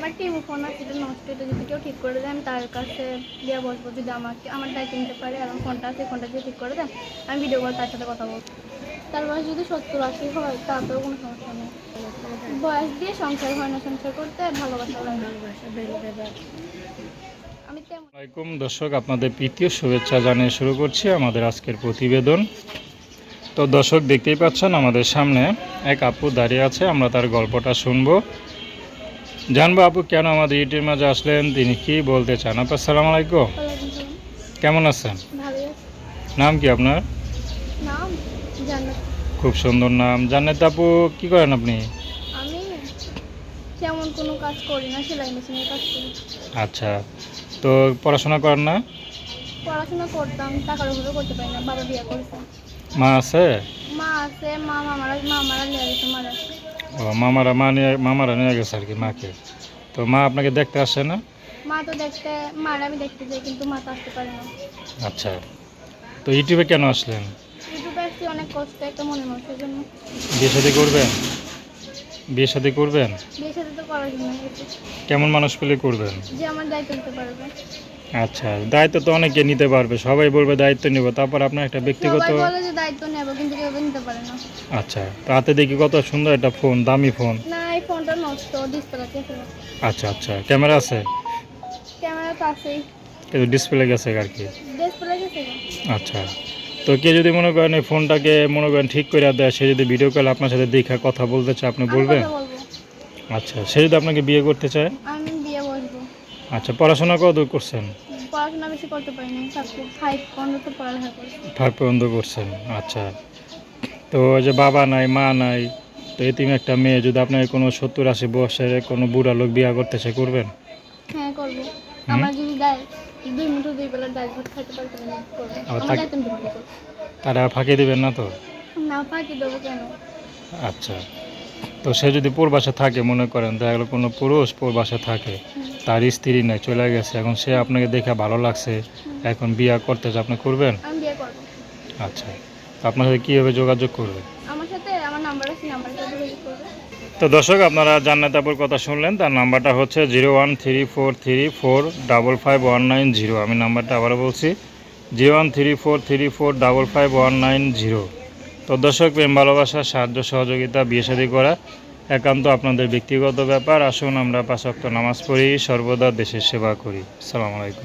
আমার Temu phone আছে এটা নষ্ট এটা যদি কেউ ঠিক করে দেয়, আমি তার কাছে দিয়ে বসবো যদি আমাকে, আমার দায়িত্ব নিতে পারে, এবং ফোনটা আছে ফোনটা দিয়ে ঠিক করে দেন আমি ভিডিও কল তার সাথে কথা বলব। তার বয়স যদি সত্তর আশি হয়, তাতেও কোনো সমস্যা নেই। বয়স দিয়ে সংসার হয় না, সংসার করতে ভালোবাসা আমি আসসালামাইকুম দর্শক, আপনাদের প্রীতীয় শুভেচ্ছা জানিয়ে শুরু করছি আমাদের আজকের প্রতিবেদন। তো দর্শক, দেখতেই পাচ্ছেন আমাদের সামনে এক আপু দাঁড়িয়ে আছে, আমরা তার গল্পটা শুনব। জানব আপু কেন আমাদের ইউটিউবের মাঝে আসলেন? তিনি কি বলতে চান? আপু আসসালামু আলাইকুম। কেমন আছেন? নাম কি আপনার? খুব সুন্দর নাম। জান্নাত আপু কি করেন আপনি? তেমন কোনো কাজ করি না সেলাই মেশিনের কাজ করি। আচ্ছা তো পড়াশোনা করেন না? পড়াশোনা করতাম টাকার উপরে করতে পারি না বাবা বিয়ে করেছে। মা আছে? মা আছে মা মামারা মামারা নিয়ে গেছে মারা। ও মামারা মা নিয়ে মামারা নিয়ে গেছে আর কি মাকে। তো মা আপনাকে দেখতে আসে না? মা তো দেখতে মারা আমি দেখতে যাই কিন্তু মা তো আসতে পারে না। আচ্ছা। তো ইউটিউবে কেন আসলেন? ইউটিউবে আসতে অনেক কষ্ট একটা মনের মানুষের জন্য। বিয়ে শাদী করবেন? বিয়ে শাদী করবেন? বিয়ে সাথে তো করার জন্য। কেমন মানুষ পেলে করবেন? যে আমার দায়িত্ব নিতে পারবে। আচ্ছা দায়িত্ব তো অনেকে নিতে পারবে সবাই বলবে দায়িত্ব নিব তারপর আপনার একটা ব্যক্তিগত বলে যে দায়িত্ব নেব কিন্তু কেউ নিতে পারে না। আচ্ছা তো হাতে দেখি কত সুন্দর একটা ফোন দামি ফোন। না এই ফোনটা নষ্ট ডিসপ্লে গেছে। আচ্ছা আচ্ছা ক্যামেরা আছে? ক্যামেরা তো আছেই। কিন্তু ডিসপ্লে গেছে আর কি। ডিসপ্লে গেছে। আচ্ছা তো কে যদি মনে করেন এই ফোনটাকে মনে করেন ঠিক করে দেয় সে যদি ভিডিও কল আপনার সাথে দেখা কথা বলতে চায় আপনি বলবেন? আচ্ছা সে যদি আপনাকে বিয়ে করতে চায়? আমি আচ্ছা পড়াশোনা কত দূর করছেন? পড়াশোনা বেশি করতে পারি না সাবজেক্ট ফাইভ পর্যন্ত পড়ালেখা করি ফাইভ পর্যন্ত করছেন আচ্ছা। তো যে বাবা নাই মা নাই তো এতিম একটা মেয়ে যদি আপনাকে কোনো সত্তর আশি বয়সের কোনো বুড়া লোক বিয়ে করতে চায় করবেন? হ্যাঁ করব। আমার যদি দেয় দুই মুঠো দুই বেলা ডাল ভাত না। তারা ফাঁকি দিবেন না তো? না ফাঁকি দেবো কেন? আচ্ছা। তো সে যদি পূর্বাসে থাকে মনে করেন গেলো কোনো পুরুষ পূর্বাসে থাকে তার স্ত্রী নাই চলে গেছে এখন সে আপনাকে দেখে ভালো লাগছে এখন বিয়ে করতে আপনি করবেন? আমি বিয়ে করব। আচ্ছা তো আপনার সাথে কীভাবে যোগাযোগ করবে? আমার সাথে আমার নাম্বার আছে নাম্বারে সাথে যোগাযোগ করবে। তো দর্শক আপনারা জান্নাত আপুর কথা শুনলেন তার নাম্বারটা হচ্ছে zero one three four three four double five one nine zero. আমি নাম্বারটা আবারও বলছি zero one three four three four double five one nine zero. তো দর্শক প্রেম ভালোবাসা সাহায্য সহযোগিতা বিয়ে শাদী করা একান্ত আপনাদের ব্যক্তিগত ব্যাপার। আসুন আমরা পাঁচ ওয়াক্ত নামাজ পড়ি, সর্বদা দেশের সেবা করি। সালাম আলাইকুম।